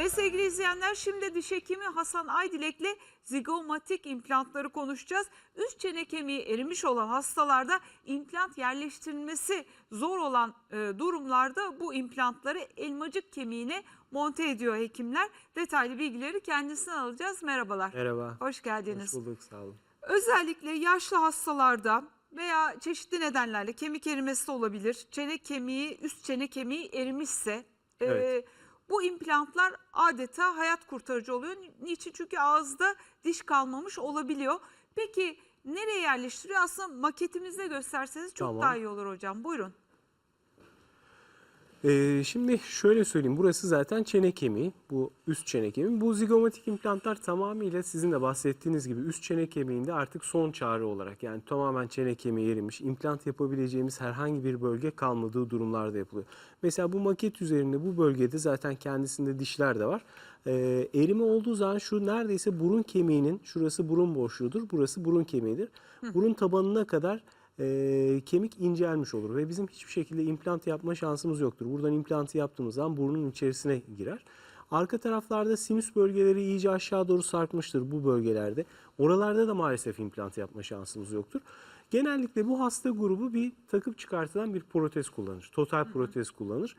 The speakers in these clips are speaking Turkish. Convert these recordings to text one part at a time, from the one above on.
Evet sevgili izleyenler şimdi diş hekimi Hasan Aydilek'le zigomatik implantları konuşacağız. Üst çene kemiği erimiş olan hastalarda implant yerleştirilmesi zor olan e, durumlarda bu implantları elmacık kemiğine monte ediyor hekimler. Detaylı bilgileri kendisinden alacağız. Merhabalar. Merhaba. Hoş geldiniz. Hoş bulduk, sağ olun. Özellikle yaşlı hastalarda veya çeşitli nedenlerle kemik erimesi de olabilir. Çene kemiği, üst çene kemiği erimişse e, Evet. Bu implantlar adeta hayat kurtarıcı oluyor. Niçin? Çünkü ağızda diş kalmamış olabiliyor. Peki nereye yerleştiriyor? Aslında maketimizde gösterseniz çok Tamam. daha iyi olur hocam. Buyurun. Ee, şimdi şöyle söyleyeyim. Burası zaten çene kemiği. Bu üst çene kemiği. Bu zigomatik implantlar tamamıyla sizin de bahsettiğiniz gibi üst çene kemiğinde artık son çare olarak yani tamamen çene kemiği erimiş, implant yapabileceğimiz herhangi bir bölge kalmadığı durumlarda yapılıyor. Mesela bu maket üzerinde bu bölgede zaten kendisinde dişler de var. Ee, erime olduğu zaman şu neredeyse burun kemiğinin, şurası burun boşluğudur, burası burun kemiğidir. Burun tabanına kadar e, kemik incelmiş olur ve bizim hiçbir şekilde implant yapma şansımız yoktur. Buradan implantı yaptığımız zaman burnun içerisine girer. Arka taraflarda sinüs bölgeleri iyice aşağı doğru sarkmıştır bu bölgelerde. Oralarda da maalesef implant yapma şansımız yoktur. Genellikle bu hasta grubu bir takıp çıkartılan bir protez kullanır. Total protez kullanır.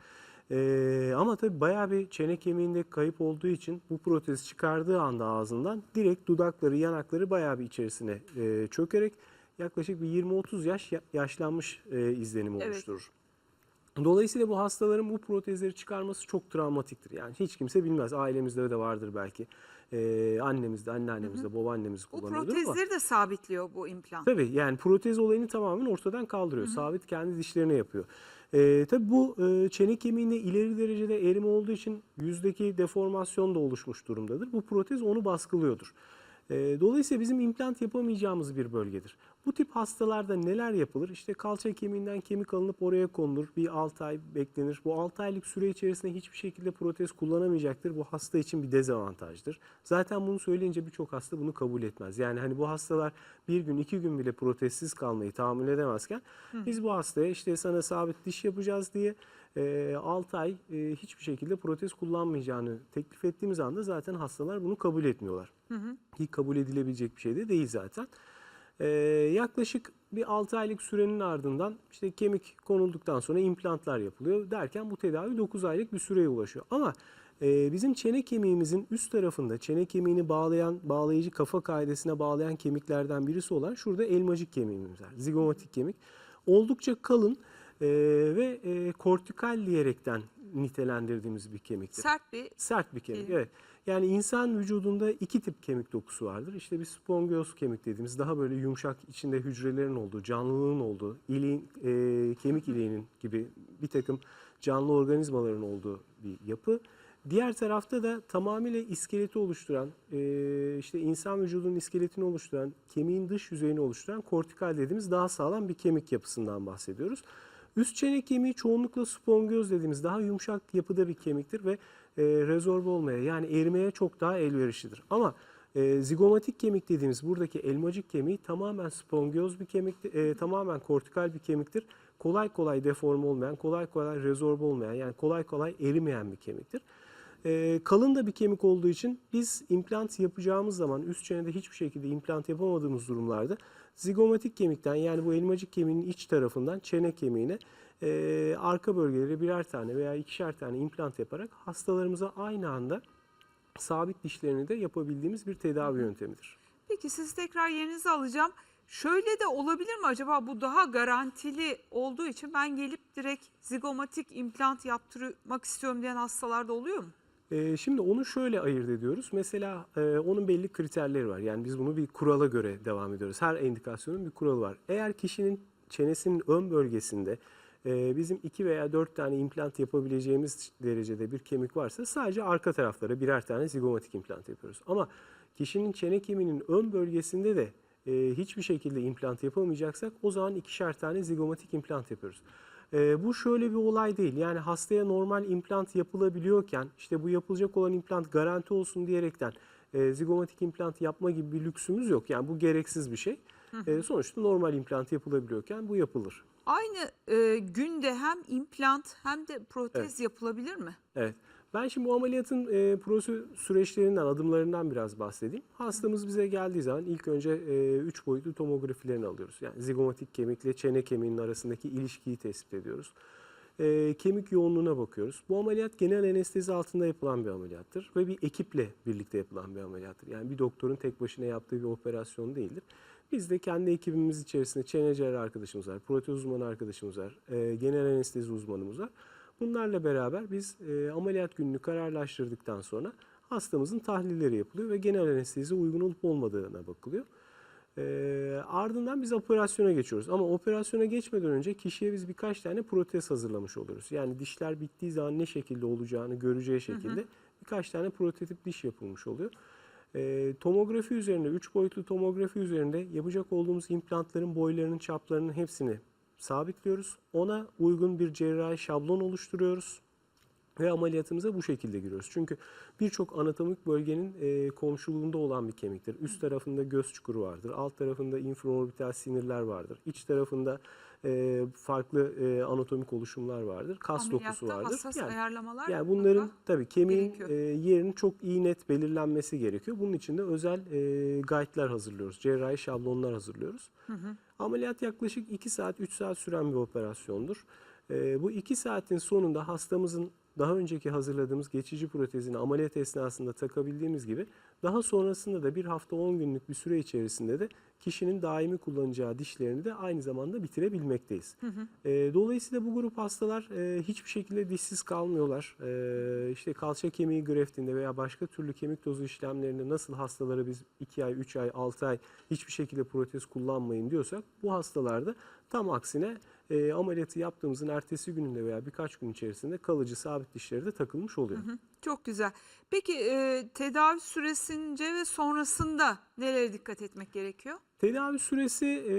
Ee, ama tabii bayağı bir çene kemiğinde kayıp olduğu için bu protez çıkardığı anda ağzından direkt dudakları, yanakları bayağı bir içerisine e, çökerek yaklaşık bir 20-30 yaş ya- yaşlanmış e, izlenimi Evet. oluşturur. Dolayısıyla bu hastaların bu protezleri çıkarması çok travmatiktir. Yani hiç kimse bilmez. Ailemizde de vardır belki. Ee, annemiz de, anneannemiz de, babaannemiz Bu kullanıyordur ama. protezleri de sabitliyor bu implant. Tabii yani protez olayını tamamen ortadan kaldırıyor. Sabit kendi dişlerine yapıyor. Ee, tabii bu e, çene kemiğinde ileri derecede erime olduğu için yüzdeki deformasyon da oluşmuş durumdadır. Bu protez onu baskılıyordur. Ee, dolayısıyla bizim implant yapamayacağımız bir bölgedir. Bu tip hastalarda neler yapılır? İşte kalça kemiğinden kemik alınıp oraya konulur. Bir 6 ay beklenir. Bu 6 aylık süre içerisinde hiçbir şekilde protez kullanamayacaktır. Bu hasta için bir dezavantajdır. Zaten bunu söyleyince birçok hasta bunu kabul etmez. Yani hani bu hastalar bir gün iki gün bile protezsiz kalmayı tahammül edemezken biz bu hastaya işte sana sabit diş yapacağız diye 6 ay e, hiçbir şekilde protez kullanmayacağını teklif ettiğimiz anda zaten hastalar bunu kabul etmiyorlar. Ki kabul edilebilecek bir şey de değil zaten. Ee, yaklaşık bir 6 aylık sürenin ardından işte kemik konulduktan sonra implantlar yapılıyor derken bu tedavi 9 aylık bir süreye ulaşıyor. Ama e, bizim çene kemiğimizin üst tarafında çene kemiğini bağlayan bağlayıcı kafa kaidesine bağlayan kemiklerden birisi olan şurada elmacık kemiğimiz var. Zigomatik kemik. Oldukça kalın e, ve e, kortikal diyerekten nitelendirdiğimiz bir kemiktir. Sert bir Sert bir kemik, Kemik. evet. Yani insan vücudunda iki tip kemik dokusu vardır. İşte bir spongios kemik dediğimiz daha böyle yumuşak içinde hücrelerin olduğu, canlılığın olduğu, iliğin, e, kemik iliğinin gibi bir takım canlı organizmaların olduğu bir yapı. Diğer tarafta da tamamıyla iskeleti oluşturan, e, işte insan vücudunun iskeletini oluşturan, kemiğin dış yüzeyini oluşturan kortikal dediğimiz daha sağlam bir kemik yapısından bahsediyoruz. Üst çene kemiği çoğunlukla spongioz dediğimiz daha yumuşak yapıda bir kemiktir ve e, rezorbe olmaya yani erimeye çok daha elverişlidir. Ama e, zigomatik kemik dediğimiz buradaki elmacık kemiği tamamen spongioz bir kemiktir, e, tamamen kortikal bir kemiktir. Kolay kolay deforme olmayan, kolay kolay rezorbe olmayan yani kolay kolay erimeyen bir kemiktir. E, kalın da bir kemik olduğu için biz implant yapacağımız zaman üst çenede hiçbir şekilde implant yapamadığımız durumlarda zigomatik kemikten yani bu elmacık kemiğinin iç tarafından çene kemiğine e, arka bölgelere birer tane veya ikişer tane implant yaparak hastalarımıza aynı anda sabit dişlerini de yapabildiğimiz bir tedavi yöntemidir. Peki siz tekrar yerinizi alacağım. Şöyle de olabilir mi acaba bu daha garantili olduğu için ben gelip direkt zigomatik implant yaptırmak istiyorum diyen hastalarda oluyor mu? Ee, şimdi onu şöyle ayırt ediyoruz. Mesela e, onun belli kriterleri var. Yani biz bunu bir kurala göre devam ediyoruz. Her indikasyonun bir kuralı var. Eğer kişinin çenesinin ön bölgesinde e, bizim iki veya dört tane implant yapabileceğimiz derecede bir kemik varsa sadece arka taraflara birer tane zigomatik implant yapıyoruz. Ama kişinin çene kemiğinin ön bölgesinde de e, hiçbir şekilde implant yapamayacaksak o zaman ikişer tane zigomatik implant yapıyoruz. Ee, bu şöyle bir olay değil. Yani hastaya normal implant yapılabiliyorken işte bu yapılacak olan implant garanti olsun diyerekten e, zigomatik implant yapma gibi bir lüksümüz yok. Yani bu gereksiz bir şey. E, sonuçta normal implant yapılabiliyorken bu yapılır. Aynı e, günde hem implant hem de protez yapılabilir mi? Evet. Ben şimdi bu ameliyatın e, prosedür süreçlerinden, adımlarından biraz bahsedeyim. Hastamız bize geldiği zaman ilk önce 3 boyutlu tomografilerini alıyoruz. Yani zigomatik kemikle çene kemiğinin arasındaki ilişkiyi tespit ediyoruz. E, kemik yoğunluğuna bakıyoruz. Bu ameliyat genel anestezi altında yapılan bir ameliyattır ve bir ekiple birlikte yapılan bir ameliyattır. Yani bir doktorun tek başına yaptığı bir operasyon değildir. Biz de kendi ekibimiz içerisinde çene cerrahı arkadaşımız var, protez uzmanı arkadaşımız var, e, genel anestezi uzmanımız var. Bunlarla beraber biz e, ameliyat gününü kararlaştırdıktan sonra hastamızın tahlilleri yapılıyor ve genel anestezi uygun olup olmadığına bakılıyor. E, ardından biz operasyona geçiyoruz. Ama operasyona geçmeden önce kişiye biz birkaç tane protez hazırlamış oluyoruz. Yani dişler bittiği zaman ne şekilde olacağını göreceği şekilde birkaç tane prototip diş yapılmış oluyor. E, tomografi üzerinde, 3 boyutlu tomografi üzerinde yapacak olduğumuz implantların boylarının, çaplarının hepsini sabitliyoruz. Ona uygun bir cerrahi şablon oluşturuyoruz ve ameliyatımıza bu şekilde giriyoruz. Çünkü birçok anatomik bölgenin e, komşuluğunda olan bir kemiktir. Üst tarafında göz çukuru vardır, alt tarafında infraorbital sinirler vardır, iç tarafında e, farklı e, anatomik oluşumlar vardır, kas dokusu Ameliyatta vardır. hassas Yani- ayarlamalar yani bunların tabii kemiğin gerekiyor. e, yerinin çok iyi net belirlenmesi gerekiyor. Bunun için de özel e, guide'lar hazırlıyoruz. Cerrahi şablonlar hazırlıyoruz. Ameliyat yaklaşık 2 saat 3 saat süren bir operasyondur. E, bu 2 saatin sonunda hastamızın daha önceki hazırladığımız geçici protezini ameliyat esnasında takabildiğimiz gibi daha sonrasında da bir hafta 10 günlük bir süre içerisinde de kişinin daimi kullanacağı dişlerini de aynı zamanda bitirebilmekteyiz. E, dolayısıyla bu grup hastalar e, hiçbir şekilde dişsiz kalmıyorlar. E, işte kalça kemiği greftinde veya başka türlü kemik tozu işlemlerinde nasıl hastalara biz 2 ay, 3 ay, 6 ay hiçbir şekilde protez kullanmayın diyorsak bu hastalarda tam aksine e, ameliyatı yaptığımızın ertesi gününde veya birkaç gün içerisinde kalıcı sabit dişleri de takılmış oluyor. Çok güzel. Peki e, tedavi süresince ve sonrasında nelere dikkat etmek gerekiyor? Tedavi süresi e,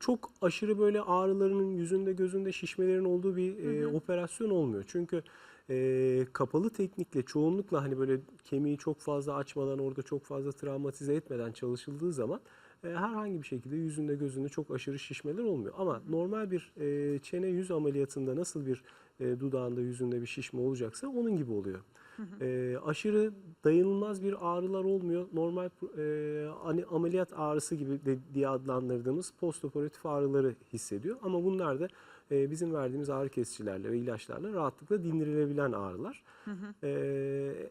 çok aşırı böyle ağrılarının yüzünde gözünde şişmelerin olduğu bir e, operasyon olmuyor. Çünkü e, kapalı teknikle çoğunlukla hani böyle kemiği çok fazla açmadan orada çok fazla travmatize etmeden çalışıldığı zaman e, herhangi bir şekilde yüzünde gözünde çok aşırı şişmeler olmuyor. Ama normal bir e, çene yüz ameliyatında nasıl bir e, dudağında yüzünde bir şişme olacaksa onun gibi oluyor. E, aşırı dayanılmaz bir ağrılar olmuyor. Normal e, hani ameliyat ağrısı gibi de, diye adlandırdığımız postoperatif ağrıları hissediyor. Ama bunlar da e, bizim verdiğimiz ağrı kesicilerle ve ilaçlarla rahatlıkla dindirilebilen ağrılar. E,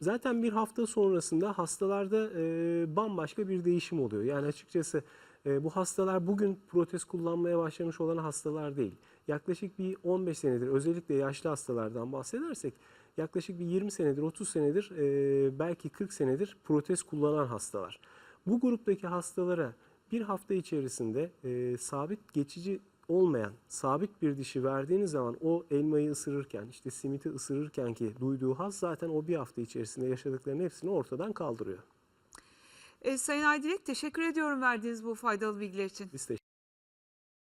zaten bir hafta sonrasında hastalarda e, bambaşka bir değişim oluyor. Yani açıkçası e, bu hastalar bugün protez kullanmaya başlamış olan hastalar değil. Yaklaşık bir 15 senedir özellikle yaşlı hastalardan bahsedersek yaklaşık bir 20 senedir 30 senedir e, belki 40 senedir protez kullanan hastalar. Bu gruptaki hastalara bir hafta içerisinde e, sabit geçici olmayan sabit bir dişi verdiğiniz zaman o elmayı ısırırken işte simiti ısırırken ki duyduğu haz zaten o bir hafta içerisinde yaşadıklarının hepsini ortadan kaldırıyor. E, Sayın Aydilek teşekkür ediyorum verdiğiniz bu faydalı bilgiler için. Biz teşekkür